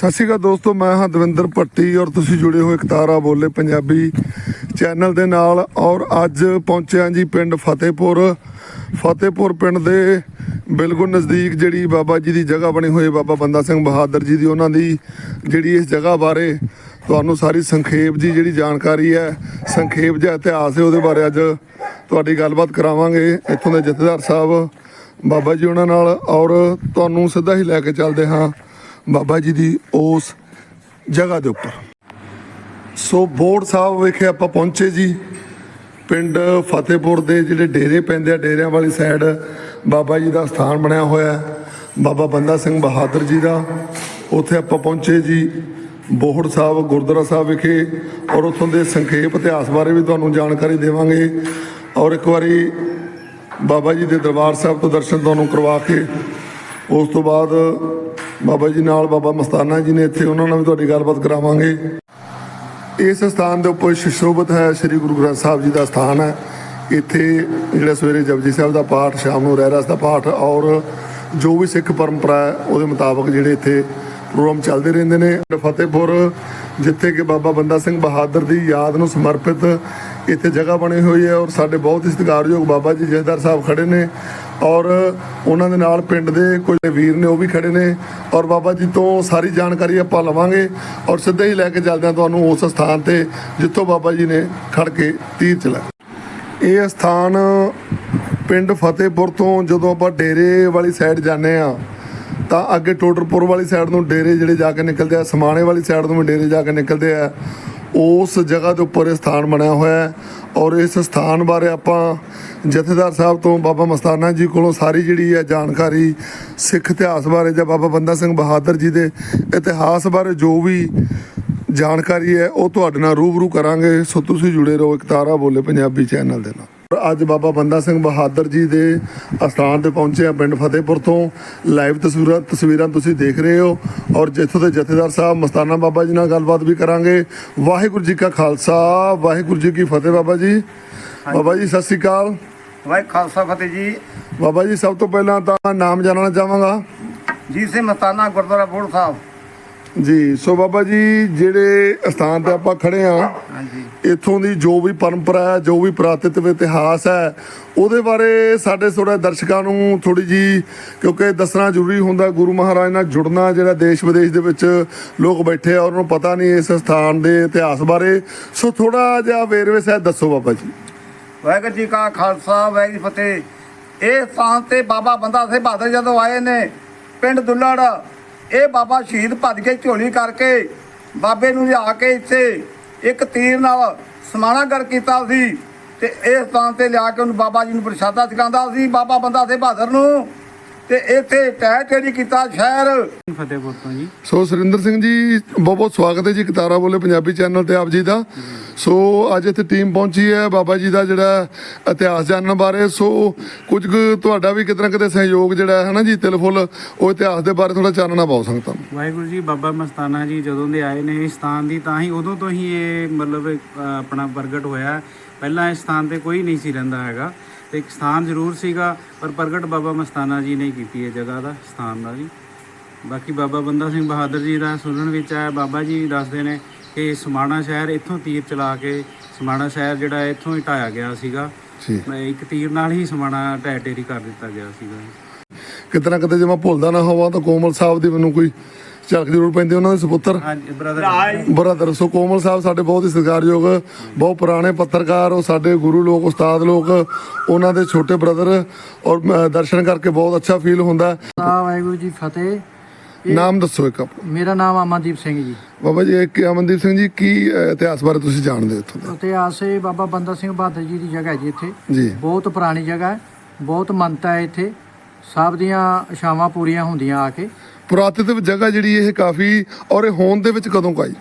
ਸਤਿ ਸ਼੍ਰੀ ਅਕਾਲ ਦੋਸਤੋ, ਮੈਂ ਹਾਂ ਦਵਿੰਦਰ ਭੱਟੀ ਔਰ ਤੁਸੀਂ ਜੁੜੇ ਹੋ ਇਕਤਾਰਾ ਬੋਲੇ ਪੰਜਾਬੀ ਚੈਨਲ ਦੇ ਨਾਲ ਔਰ ਅੱਜ ਪਹੁੰਚਿਆ ਜੀ ਪਿੰਡ ਫਤਿਹਪੁਰ। ਫਤਿਹਪੁਰ ਪਿੰਡ ਦੇ ਬਿਲਕੁਲ ਨਜ਼ਦੀਕ ਜਿਹੜੀ ਬਾਬਾ ਜੀ ਦੀ ਜਗ੍ਹਾ ਬਣੀ ਹੋਈ ਬਾਬਾ ਬੰਦਾ ਸਿੰਘ ਬਹਾਦਰ ਜੀ ਦੀ, ਉਹਨਾਂ ਦੀ ਜਿਹੜੀ ਇਸ ਜਗ੍ਹਾ ਬਾਰੇ ਤੁਹਾਨੂੰ ਸਾਰੀ ਸੰਖੇਪ ਜੀ ਜਿਹੜੀ ਜਾਣਕਾਰੀ ਹੈ, ਸੰਖੇਪ ਜਿਹਾ ਇਤਿਹਾਸ ਹੈ ਉਹਦੇ ਬਾਰੇ ਅੱਜ ਤੁਹਾਡੀ ਗੱਲਬਾਤ ਕਰਾਵਾਂਗੇ। ਇੱਥੋਂ ਦੇ ਜਥੇਦਾਰ ਸਾਹਿਬ, ਬਾਬਾ ਜੀ ਉਹਨਾਂ ਨਾਲ ਔਰ ਤੁਹਾਨੂੰ ਸਿੱਧਾ ਹੀ ਲੈ ਕੇ ਚੱਲਦੇ ਹਾਂ। ਬਾਬਾ ਜੀ ਦੀ ਉਸ ਜਗ੍ਹਾ ਦੇ ਉੱਪਰ। ਸੋ ਬੋਰਡ ਸਾਹਿਬ ਵਿਖੇ ਆਪਾਂ ਪਹੁੰਚੇ ਜੀ। ਪਿੰਡ ਫਤਿਹਪੁਰ ਦੇ ਜਿਹੜੇ ਡੇਰੇ ਪੈਂਦੇ ਆ, ਡੇਰਿਆਂ ਵਾਲੀ ਸਾਈਡ ਬਾਬਾ ਜੀ ਦਾ ਸਥਾਨ ਬਣਿਆ ਹੋਇਆ ਬਾਬਾ ਬੰਦਾ ਸਿੰਘ ਬਹਾਦਰ ਜੀ ਦਾ। ਉੱਥੇ ਆਪਾਂ ਪਹੁੰਚੇ ਜੀ ਬੋਹੜ ਸਾਹਿਬ, ਗੁਰਦੁਆਰਾ ਸਾਹਿਬ ਵਿਖੇ। ਔਰ ਉੱਥੋਂ ਦੇ ਸੰਖੇਪ ਇਤਿਹਾਸ ਬਾਰੇ ਵੀ ਤੁਹਾਨੂੰ ਜਾਣਕਾਰੀ ਦੇਵਾਂਗੇ। ਔਰ ਇੱਕ ਵਾਰੀ ਬਾਬਾ ਜੀ ਦੇ ਦਰਬਾਰ ਸਾਹਿਬ ਤੋਂ ਦਰਸ਼ਨ ਤੁਹਾਨੂੰ ਕਰਵਾ ਕੇ, ਉਸ ਤੋਂ ਬਾਅਦ ਬਾਬਾ ਜੀ ਨਾਲ ਬਾਬਾ ਮਸਤਾਨਾ ਜੀ ਨੇ ਇੱਥੇ ਉਹਨਾਂ ਨਾਲ ਵੀ ਤੁਹਾਡੀ ਗੱਲਬਾਤ ਕਰਾਵਾਂਗੇ। ਇਸ ਸਥਾਨ ਦੇ ਉੱਪਰ ਸ਼ੋਭਤ ਹੈ, ਸ੍ਰੀ ਗੁਰੂ ਗ੍ਰੰਥ ਸਾਹਿਬ ਜੀ ਦਾ ਸਥਾਨ ਹੈ। ਇੱਥੇ ਜਿਹੜਾ ਸਵੇਰੇ ਜਪਜੀ ਸਾਹਿਬ ਦਾ ਪਾਠ, ਸ਼ਾਮ ਨੂੰ ਰਹਿਰਾਸ ਦਾ ਪਾਠ ਔਰ ਜੋ ਵੀ ਸਿੱਖ ਪਰੰਪਰਾ ਹੈ, ਉਹਦੇ ਮੁਤਾਬਕ ਜਿਹੜੇ ਇੱਥੇ ਪ੍ਰੋਗਰਾਮ ਚੱਲਦੇ ਰਹਿੰਦੇ ਨੇ। ਫਤਿਹਪੁਰ ਜਿੱਥੇ ਕਿ ਬਾਬਾ ਬੰਦਾ ਸਿੰਘ ਬਹਾਦਰ ਦੀ ਯਾਦ ਨੂੰ ਸਮਰਪਿਤ ਇੱਥੇ ਜਗ੍ਹਾ ਬਣੀ ਹੋਈ ਹੈ ਔਰ ਸਾਡੇ ਬਹੁਤ ਹੀ ਸਤਿਕਾਰਯੋਗ ਬਾਬਾ ਜੀ ਜਥੇਦਾਰ ਸਾਹਿਬ ਖੜੇ ਨੇ ਔਰ ਉਹਨਾਂ ਦੇ ਨਾਲ ਪਿੰਡ ਦੇ ਕੁਝ ਵੀਰ ਨੇ ਉਹ ਵੀ ਖੜੇ ਨੇ ਔਰ ਬਾਬਾ ਜੀ ਤੋਂ ਸਾਰੀ ਜਾਣਕਾਰੀ ਆਪਾਂ ਲਵਾਂਗੇ ਔਰ ਸਿੱਧੇ ਹੀ ਲੈ ਕੇ ਚੱਲਦੇ ਹਾਂ ਤੁਹਾਨੂੰ ਉਸ ਸਥਾਨ ਤੇ ਜਿੱਥੋਂ ਬਾਬਾ ਜੀ ਨੇ ਖੜ ਕੇ ਤੀਰ ਚਲਾਏ ਇਹ ਸਥਾਨ ਪਿੰਡ ਫਤਿਹਪੁਰ ਤੋਂ ਜਦੋਂ ਆਪਾਂ ਡੇਰੇ ਵਾਲੀ ਸਾਈਡ ਜਾਂਦੇ ਆ ਤਾਂ ਅੱਗੇ ਟੋਡਰਪੁਰ ਵਾਲੀ ਸਾਈਡ ਨੂੰ ਡੇਰੇ ਜਿਹੜੇ ਜਾ ਕੇ ਨਿਕਲਦੇ ਆ, ਸਮਾਣੇ ਵਾਲੀ ਸਾਈਡ ਨੂੰ ਵੀ ਡੇਰੇ ਜਾ ਕੇ ਨਿਕਲਦੇ ਆ। ਉਸ ਜਗ੍ਹਾ ਦੇ ਉੱਪਰ ਇਹ ਸਥਾਨ ਬਣਿਆ ਹੋਇਆ ਹੈ ਔਰ ਇਸ ਸਥਾਨ ਬਾਰੇ ਆਪਾਂ ਜਥੇਦਾਰ ਸਾਹਿਬ ਤੋਂ ਬਾਬਾ ਮਸਤਾਨਾ ਜੀ ਕੋਲੋਂ ਸਾਰੀ ਜਿਹੜੀ ਹੈ ਜਾਣਕਾਰੀ, ਸਿੱਖ ਇਤਿਹਾਸ ਬਾਰੇ ਜਾਂ ਬਾਬਾ ਬੰਦਾ ਸਿੰਘ ਬਹਾਦਰ ਜੀ ਦੇ ਇਤਿਹਾਸ ਬਾਰੇ ਜੋ ਵੀ ਜਾਣਕਾਰੀ ਹੈ, ਉਹ ਤੁਹਾਡੇ ਨਾਲ ਰੂਬਰੂ ਕਰਾਂਗੇ। ਸੋ ਤੁਸੀਂ ਜੁੜੇ ਰਹੋ ਇਕਤਾਰਾ ਬੋਲੇ ਪੰਜਾਬੀ ਚੈਨਲ ਦੇ ਨਾਲ। ਅੱਜ ਬਾਬਾ ਬੰਦਾ ਸਿੰਘ ਬਹਾਦਰ ਜੀ ਦੇ ਅਸਥਾਨ ਤੇ ਪਹੁੰਚੇ ਆ ਪਿੰਡ ਫਤਿਹਪੁਰ ਤੋਂ। ਲਾਈਵ ਤਸਵੀਰਾਂ ਤਸਵੀਰਾਂ ਤੁਸੀਂ ਦੇਖ ਰਹੇ ਹੋ ਔਰ ਜਿੱਥੋਂ ਦੇ ਜਥੇਦਾਰ ਸਾਹਿਬ ਮਸਤਾਨਾ ਬਾਬਾ ਜੀ ਨਾਲ ਗੱਲਬਾਤ ਵੀ ਕਰਾਂਗੇ। ਵਾਹਿਗੁਰੂ ਜੀ ਕਾ ਖਾਲਸਾ ਵਾਹਿਗੁਰੂ ਜੀ ਕੀ ਫਤਿਹ ਬਾਬਾ ਜੀ। ਬਾਬਾ ਜੀ ਸਤਿ ਸ੍ਰੀ ਅਕਾਲ। ਵਾਹਿ ਖਾਲਸਾ ਫਤਿਹ ਜੀ। ਬਾਬਾ ਜੀ ਸਭ ਤੋਂ ਪਹਿਲਾਂ ਤਾਂ ਨਾਮ ਜਾਣਨਾ ਚਾਹਾਂਗਾ। ਜੀ ਸੇ ਮਸਤਾਨਾ ਗੁਰਦੁਆਰਾ ਬੋੜ ਸਾਹਿਬ। ਜੀ ਸੋ ਬਾਬਾ ਜੀ ਜਿਹੜੇ ਸਥਾਨ ਤੇ ਆਪਾਂ ਖੜੇ ਆ ਹਾਂਜੀ। ਇੱਥੋਂ ਦੀ ਜੋ ਵੀ ਪਰੰਪਰਾ ਹੈ ਜੋ ਵੀ ਪ੍ਰਾਤਿਤਵ ਇਤਿਹਾਸ ਹੈ ਉਹਦੇ ਬਾਰੇ ਸਾਡੇ ਥੋੜਾ ਦਰਸ਼ਕਾਂ ਨੂੰ ਥੋੜੀ ਜੀ ਕਿਉਂਕਿ ਦੱਸਣਾ ਜ਼ਰੂਰੀ ਹੁੰਦਾ ਗੁਰੂ ਮਹਾਰਾਜ ਨਾਲ ਜੁੜਨਾ ਜਿਹੜਾ ਦੇਸ਼ ਵਿਦੇਸ਼ ਦੇ ਵਿੱਚ ਲੋਕ ਬੈਠੇ ਆ ਉਹਨਾਂ ਨੂੰ ਪਤਾ ਨਹੀਂ ਇਸ ਸਥਾਨ ਦੇ ਇਤਿਹਾਸ ਬਾਰੇ। ਸੋ ਥੋੜਾ ਜਿਹਾ ਵੇਰਵੇ ਸਹਿਤ ਦੱਸੋ ਬਾਬਾ ਜੀ। ਵਾਹਿਗੁਰੂ ਜੀ ਕਾ ਖਾਲਸਾ ਵਾਹਿਗੁਰੂ ਫਤਿਹ। ਇਹ ਸਥਾਨ ਤੇ ਬਾਬਾ ਬੰਦਾ ਸਿੰਘ ਬਹਾਦਰ ਜਦੋਂ ਆਏ ਨੇ ਪਿੰਡ ਦੁੱਲੜ ਇਹ ਬਾਬਾ ਸ਼ਹੀਦ ਭੱਜ ਕੇ ਝੋਲੀ ਕਰਕੇ ਬਾਬੇ ਨੂੰ ਲਿਆ ਕੇ ਇੱਥੇ ਇੱਕ ਤੀਰ ਨਾਲ ਸਮਾਨਾਗਰ ਕੀਤਾ ਸੀ ਤੇ ਇਹ ਸਥਾਨ ਤੇ ਲਿਆ ਕੇ ਉਹਨੂੰ ਬਾਬਾ ਜੀ ਨੂੰ ਪ੍ਰਸ਼ਾਦਾ ਛਕਾਉਂਦਾ ਸੀ। ਬਾਬਾ ਬੰਦਾ ਸਿੰਘ ਬਹਾਦਰ ਨੂੰ ਤੇ ਇੱਥੇ ਟਹਿ ਟੇਰੀ ਕੀਤਾ ਸ਼ਹਿਰ। ਫਤਿਹਪੁਰ ਤੋਂ ਜੀ। ਸੋ ਸੁਰਿੰਦਰ ਸਿੰਘ ਜੀ ਬਹੁਤ ਬਹੁਤ ਸਵਾਗਤ ਹੈ ਜੀ ਕਤਾਰਾ ਬੋਲੇ ਪੰਜਾਬੀ ਚੈਨਲ ਤੇ ਆਪ ਜੀ ਦਾ। ਸੋ ਅੱਜ ਇੱਥੇ ਟੀਮ ਪਹੁੰਚੀ ਹੈ ਬਾਬਾ ਜੀ ਦਾ ਜਿਹੜਾ ਇਤਿਹਾਸ ਜਾਣਨ ਬਾਰੇ। ਸੋ ਕੁਝ ਕੁ ਤੁਹਾਡਾ ਵੀ ਕਿਤੇ ਨਾ ਕਿਤੇ ਸਹਿਯੋਗ ਜਿਹੜਾ ਹੈ ਨਾ ਜੀ ਤਿਲਫੁਲ ਉਹ ਇਤਿਹਾਸ ਦੇ ਬਾਰੇ ਥੋੜਾ ਚਾਨਣਾ ਪਾਓ ਸੰਗਤਾਂ ਵਾਹਿਗੁਰੂ ਜੀ, ਬਾਬਾ ਮਸਤਾਨਾ ਜੀ ਜਦੋਂ ਦੇ ਆਏ ਨੇ ਇਸ ਸਥਾਨ ਦੀ, ਤਾਂ ਹੀ ਉਦੋਂ ਤੋਂ ਹੀ ਇਹ ਮਤਲਬ ਆਪਣਾ ਪ੍ਰਗਟ ਹੋਇਆ। ਪਹਿਲਾਂ ਇਸ ਸਥਾਨ ਤੇ ਕੋਈ ਨਹੀਂ ਸੀ ਰਹਿੰਦਾ ਹੈਗਾ। ਤੇ ਇੱਕ ਸਥਾਨ ਜ਼ਰੂਰ ਸੀਗਾ, ਪਰ ਪ੍ਰਗਟ ਬਾਬਾ ਮਸਤਾਨਾ ਜੀ ਨੇ ਕੀਤੀ ਹੈ ਜਗ੍ਹਾ ਦਾ, ਸਥਾਨ ਦਾ ਜੀ। ਬਾਕੀ ਬਾਬਾ ਬੰਦਾ ਸਿੰਘ ਬਹਾਦਰ ਜੀ ਦਾ ਸੁਣਨ ਵਿੱਚ ਆਇਆ, ਬਾਬਾ ਜੀ ਦੱਸਦੇ ਨੇ ਕਿ ਸਮਾਣਾ ਸ਼ਹਿਰ ਇੱਥੋਂ ਤੀਰ ਚਲਾ ਕੇ ਸਮਾਣਾ ਸ਼ਹਿਰ ਜਿਹੜਾ ਇੱਥੋਂ ਹੀ ਢਾਇਆ ਗਿਆ ਸੀਗਾ। ਇੱਕ ਤੀਰ ਨਾਲ ਹੀ ਸਮਾਣਾ ਢਹਿ ਢੇਰੀ ਕਰ ਦਿੱਤਾ ਗਿਆ ਸੀਗਾ। ਕਿਤੇ ਨਾ ਕਿਤੇ ਜੇ ਮੈਂ ਭੁੱਲਦਾ ਨਾ ਹੋਵਾਂ ਤਾਂ ਕੋਮਲ ਸਾਹਿਬ ਦੀ ਮੈਨੂੰ ਕੋਈ ਝਲਕ ਜ਼ਰੂਰ ਪੈਂਦੀ ਉਹਨਾਂ ਦੇ ਸੁਪੁੱਤਰ। ਹਾਂਜੀ ਬ੍ਰਦਰ ਬਰਾਦਰ ਸੋ ਕੋਮਲ ਸਾਹਿਬ ਸਾਡੇ ਬਹੁਤ ਹੀ ਸਤਿਕਾਰਯੋਗ ਬਹੁਤ ਪੁਰਾਣੇ ਪੱਤਰਕਾਰ ਉਹ ਸਾਡੇ ਗੁਰੂ ਲੋਕ ਉਸਤਾਦ ਲੋਕ ਉਹਨਾਂ ਦੇ ਛੋਟੇ ਬ੍ਰਦਰ ਔਰ ਦਰਸ਼ਨ ਕਰਕੇ ਬਹੁਤ ਅੱਛਾ ਫੀਲ ਹੁੰਦਾ। ਆ ਵਾਹਿਗੁਰੂ ਜੀ ਫਤਿਹ। ਨਾਮ ਦੱਸੋ ਇੱਕ ਆਪਣਾ। ਮੇਰਾ ਨਾਮ ਅਮਨਦੀਪ ਸਿੰਘ ਜੀ। ਬਾਬਾ ਜੀ ਇੱਕ ਅਮਨਦੀਪ ਸਿੰਘ ਜੀ ਕੀ ਇਤਿਹਾਸ ਬਾਰੇ ਤੁਸੀਂ ਜਾਣਦੇ ਹੋ ਇੱਥੋਂ ਦਾ? ਇਤਿਹਾਸ ਹੈ ਬਾਬਾ ਬੰਦਾ ਸਿੰਘ ਬਹਾਦਰ ਜੀ ਦੀ ਜਗ੍ਹਾ ਹੈ ਜੀ ਇੱਥੇ। ਜੀ। ਬਹੁਤ ਪੁਰਾਣੀ ਜਗ੍ਹਾ ਹੈ ਬਹੁਤ ਮੰਨਤਾ ਹੈ ਇੱਥੇ। ਸਭ ਦੀਆਂ ਇਛਾਵਾਂ ਪੂਰੀਆਂ ਹੁੰਦੀਆਂ ਆ ਕੇ। ਪੁਰਾਤਨਤਵ ਜਗ੍ਹਾ ਜਿਹੜੀ ਇਹ ਕਾਫੀ ਔਰ ਇਹ ਹੋਂਦ ਦੇ ਵਿੱਚ ਕਦੋਂ ਕੁ ਆਈ?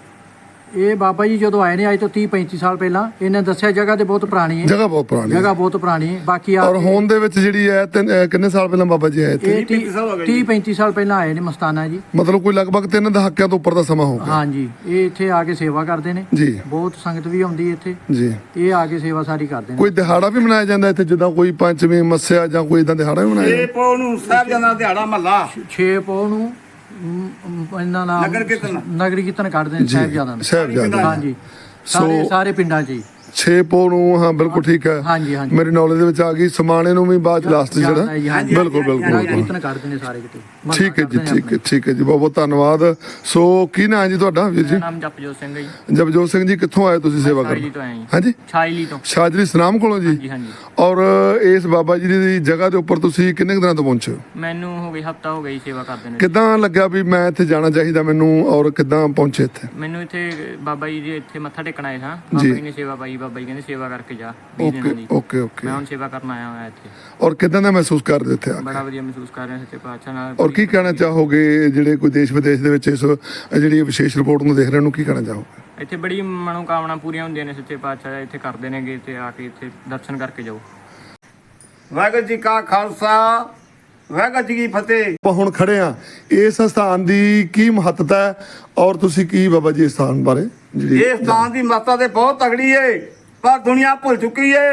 ਇਹ ਬਾਬਾ ਜੀ ਜਦੋਂ ਆਏ ਨੇ ਅੱਜ ਤੋਂ 30 35 ਸਾਲ ਪਹਿਲਾਂ ਇਹਨੇ ਦੱਸਿਆ ਜਗ੍ਹਾ ਤੇ ਬਹੁਤ ਪੁਰਾਣੀ ਹੈ। ਜਗ੍ਹਾ ਬਹੁਤ ਪੁਰਾਣੀ ਹੈ। ਜਗ੍ਹਾ ਬਹੁਤ ਪੁਰਾਣੀ ਹੈ। ਬਾਕੀ ਆ ਔਰ ਹੋਂਦ ਦੇ ਵਿੱਚ ਜਿਹੜੀ ਹੈ ਤਿੰਨ- ਕਿੰਨੇ ਸਾਲ ਪਹਿਲਾਂ ਬਾਬਾ ਜੀ ਆਏ ਇੱਥੇ? ਇਹ 30 35 ਸਾਲ ਪਹਿਲਾਂ ਆਏ ਨੇ ਮਸਤਾਨਾ ਜੀ। ਮਤਲਬ ਕੋਈ ਲਗਭਗ ਤਿੰਨ ਦਹਾਕਿਆਂ ਤੋਂ ਉੱਪਰ ਦਾ ਸਮਾਂ ਹੋ ਗਿਆ। ਹਾਂਜੀ ਇਹ ਇੱਥੇ ਆ ਕੇ ਸੇਵਾ ਕਰਦੇ ਨੇ। ਜੀ। ਬਹੁਤ ਸੰਗਤ ਵੀ ਆਉਂਦੀ ਹੈ ਇੱਥੇ। ਜੀ। ਇਹ ਆ ਕੇ ਸੇਵਾ ਸਾਰੀ ਕਰਦੇ ਨੇ। ਕੋਈ ਦਿਹਾੜਾ ਵੀ ਮਨਾਇਆ ਜਾਂਦਾ ਇੱਥੇ ਜਿੱਦਾਂ ਕੋਈ ਪੰਚਮੀ ਮੱਸਿਆ ਜਾਂ ਕੋਈ ਇਦਾਂ ਦਿਹਾੜਾ ਵੀ ਮਨਾਇਆ ਜਾਂਦਾ? ਪੋ ਨੂੰ ਸਾਹਿਬ ਜਨਾ ਦਿਹਾੜਾ ਮਹੱਲਾ। 6 ਪੋ ਨੂੰ ਇਹਨਾਂ ਨਾਮ ਨਗਰ ਕੀਰਤਨ। ਨਗਰ ਕੀਰਤਨ ਕੱਢਦੇ ਨੇ ਸਾਹਿਬਜ਼ਾਦਾ ਦਾ। ਹਾਂਜੀ। ਸਾਰੇ ਸਾਰੇ ਪਿੰਡਾਂ 'ਚ ਹੀ। 6 ਪੋ ਨੂੰ ਹਾਂ ਬਿਲਕੁਲ ਠੀਕ ਹੈ। ਹਾਂਜੀ ਹਾਂਜੀ। ਮੇਰੀ ਨੌਲੇਜ ਦੇ ਵਿੱਚ ਆ ਗਈ ਸਮਾਣੇ ਨੂੰ ਵੀ ਬਾਅਦ ਲਾਸਟ ਜਿਹੜਾ। ਬਿਲਕੁਲ ਬਿਲਕੁਲ ਨਗਰ ਬਿਲਕੁਲ। ਕੀਰਤਨ ਕੱਢਦੇ ਨੇ ਸਾਰੇ ਕਿਤੇ। ਠੀਕ ਹੈ ਜੀ ਠੀਕ ਹੈ ਠੀਕ ਹੈ ਜੀ ਬਹੁਤ ਬਹੁਤ ਧੰਨਵਾਦ। ਸੋ ਕੀ ਨਾਂ ਹੈ ਜੀ ਤੁਹਾਡਾ ਵੀਰ ਜੀ? ਨਾਮ ਜਪਜੋਤ ਸਿੰਘ ਹੈ ਜੀ। ਜਪਜੋਤ ਸਿੰਘ ਜੀ ਕਿੱਥੋਂ ਆਏ ਤੁਸੀਂ ਸੇਵਾ ਛਾਜਲੀ ਕਰਨ ਤੋਂ ਆਏ ਹਾਂਜੀ? ਛਾਜਲੀ ਤੋਂ। ਸ਼ਾਜਰੀ ਸਨਾਮ ਕੋਲੋਂ ਜੀ? ਹਾਂਜੀ ਔਰ ਇਸ ਬਾਬਾ ਜੀ ਦੀ ਜਗ੍ਹਾ ਦੇ ਉੱਪਰ ਤੁਸੀਂ ਕਿੰਨੇ ਦਿਨਾਂ ਤੋਂ ਪਹੁੰਚੇ ਹੋ? ਮੈਨੂੰ ਹੋ ਗਈ ਹਫਤਾ ਹੋ ਗਈ ਸੇਵਾ ਕਰਦੇ ਨੇ। ਕਿੱਦਾਂ ਲੱਗਿਆ ਵੀ ਮੈਂ ਇੱਥੇ ਜਾਣਾ ਚਾਹੀਦਾ ਮੈਨੂੰ ਔਰ ਕਿੱਦਾਂ ਪਹੁੰਚੇ ਇੱਥੇ? ਮੈਨੂੰ ਇੱਥੇ ਬਾਬਾ ਜੀ ਦੇ ਇੱਥੇ ਮੱਥਾ ਟੇਕਣ ਆਏ ਸਾਂ। ਬਾਬਾ ਜੀ ਨੇ ਸੇਵਾ ਪਾਈ ਬਾਬਾ ਜੀ ਕਹਿੰਦੇ ਸੇਵਾ ਕਰਕੇ ਜਾ 20 ਦਿਨਾਂ ਓਕੇ ਦੀ ਓਕੇ ਓਕੇ। ਮੈਂ ਹੁਣ ਸੇਵਾ ਕਰਨ ਆਇਆ ਹੋਇਆ ਇੱਥੇ। ਔਰ ਕਿੱਦਾਂ ਦਾ ਮਹਿਸੂਸ ਕਰਦੇ ਇੱਥੇ ਆ ਕੇ? ਬੜਾ ਵਧੀਆ ਮਹਿਸੂਸ ਕਰ ਰਿਹਾ ਸੱਚੇ ਪਾਤਸ਼ਾਹ ਨਾਲ। ਔਰ ਕੀ ਕਹਿਣਾ ਚਾਹੋਗੇ ਜਿਹੜੇ ਕੋਈ ਦੇਸ਼ ਵਿਦੇਸ਼ ਦੇ ਵਿੱਚ ਇਸ ਜਿਹੜੀ ਵਿਸ਼ੇਸ਼ ਰਿਪੋਰਟ ਨੂੰ ਦੇਖ ਰਹੇ ਨੂੰ ਕੀ ਕਹਿਣਾ ਚਾਹੋਗੇ? ਇੱਥੇ ਬੜੀ ਮਨੋਕਾਮਨਾ ਪੂਰੀਆਂ ਹੁੰਦੀਆਂ ਨੇ ਸੱਚੇ ਪਾਤਸ਼ਾਹ ਇੱਥੇ ਕਰਦੇ ਨੇਗੇ ਤੇ ਆ ਕੇ ਇੱਥੇ ਦਰਸ਼ਨ ਕਰਕੇ ਜਾਓ। ਵਾਹਿਗੁਰੂ ਜੀ ਕਾ ਖਾਲਸਾ ਵਾਹਿਗੁਰੂ ਜੀ ਕੀ ਫਤਿਹ। ਆਪਾਂ ਹੁਣ ਖੜੇ ਆ ਇਸ ਸਥਾਨ ਦੀ ਕੀ ਮਹੱਤਤਾ ਹੈ ਔਰ ਤੁਸੀਂ ਕੀ ਬਾਬਾ ਜੀ ਇਸ ਸਥਾਨ ਬਾਰੇ ਜਿਹੜੀ ਇਹ ਸਥਾਨ ਦੀ ਮਾਤਾ ਤੇ ਬਹੁਤ ਤਗੜੀ ਏ ਪਰ ਦੁਨੀਆ ਭੁੱਲ ਚੁੱਕੀ ਏ।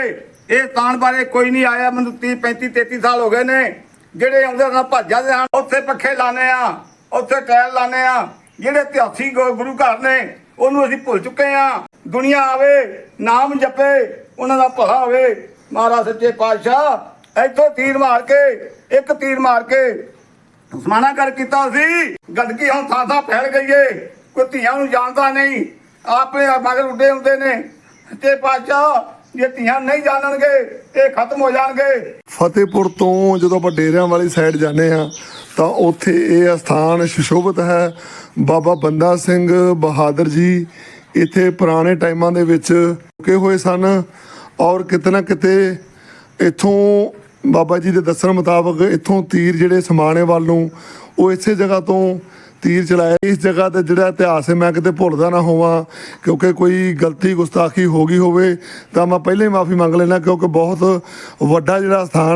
ਇਹ ਸਥਾਨ ਬਾਰੇ ਕੋਈ ਨਹੀਂ ਆਇਆ ਮੈਨੂੰ 30 35 33 ਸਾਲ ਹੋ ਗਏ ਨੇ। ਜਿਹੜੇ ਆਉਂਦੇ ਨਾਲ ਭੱਜ ਜਾਂਦੇ ਹਨ। ਉੱਥੇ ਪੱਖੇ ਲਾਣੇ ਆ ਉੱਥੇ ਟਾਇਲ ਲਾਣੇ ਆ। ਜਿਹੜੇ ਇਤਿਹਾਸੀ ਗੁਰੂ ਘਰ ਨੇ ਉਹਨੂੰ ਅਸੀਂ ਭੁੱਲ ਚੁੱਕੇ ਆ। ਦੁਨੀਆ ਆਵੇ ਨਾਮ ਜਪੇ ਉਹਨਾਂ ਦਾ ਭਲਾ ਹੋਵੇ। ਮਹਾਰਾਜ ਸੱਚੇ ਪਾਤਸ਼ਾਹ ਇੱਥੋਂ ਤੀਰ ਮਾਰ ਕੇ, ਇੱਕ ਤੀਰ ਮਾਰ ਕੇ ਸਮਾਨਾ ਕਰ ਕੀਤਾ ਸੀ। ਗੰਦਗੀ ਹੁਣ ਥਾਂ ਥਾਂ ਫੈਲ ਗਈ ਏ। ਕੋਈ ਧੀਆਂ ਨੂੰ ਜਾਣਦਾ ਨਹੀਂ। ਆਪੇ ਮਗਰ ਉੱਡੇ ਹੁੰਦੇ ਨੇ। ਤੇ ਪਾਚਾ ਜੇ ਧੀਆਂ ਨਹੀਂ ਜਾਣਨਗੇ, ਇਹ ਖਤਮ ਹੋ ਜਾਣਗੇ। ਫਤਿਹਪੁਰ ਤੋਂ ਜਦੋਂ ਆਪਾਂ ਡੇਰਿਆਂ ਵਾਲੀ ਸਾਈਡ ਜਾਂਦੇ ਆ ਤਾਂ ਉੱਥੇ ਇਹ ਅਸਥਾਨ ਸੁਸ਼ੋਭਿਤ ਹੈ। ਬਾਬਾ ਬੰਦਾ ਸਿੰਘ ਬਹਾਦਰ ਜੀ ਇੱਥੇ ਪੁਰਾਣੇ ਟਾਈਮਾਂ ਦੇ ਵਿੱਚ ਰੁਕੇ ਹੋਏ ਸਨ। ਔਰ ਕਿਤੇ ਨਾ ਕਿਤੇ ਇਥੋਂ ਬਾਬਾ ਜੀ ਦੇ ਦੱਸਣ ਮੁਤਾਬਕ ਇੱਥੋਂ ਤੀਰ ਜਿਹੜੇ ਸਮਾਣੇ ਵੱਲ ਨੂੰ, ਉਹ ਇਸੇ ਜਗ੍ਹਾ ਤੋਂ ਤੀਰ ਚਲਾਇਆ ਇਸ ਜਗ੍ਹਾ ਤੇ ਜਿਹੜਾ ਇਤਿਹਾਸ ਹੈ, ਮੈਂ ਕਿਤੇ ਭੁੱਲਦਾ ਨਾ ਹੋਵਾਂ, ਕਿਉਂਕਿ ਕੋਈ ਗਲਤੀ ਗੁਸਤਾਖੀ ਹੋ ਗਈ ਹੋਵੇ, ਤਾਂ ਮੈਂ ਪਹਿਲੇ ਹੀ ਮਾਫੀ ਮੰਗ ਲੈਣਾ ਕਿਉਂਕਿ ਬਹੁਤ ਵੱਡਾ ਜਿਹੜਾ ਸਥਾਨ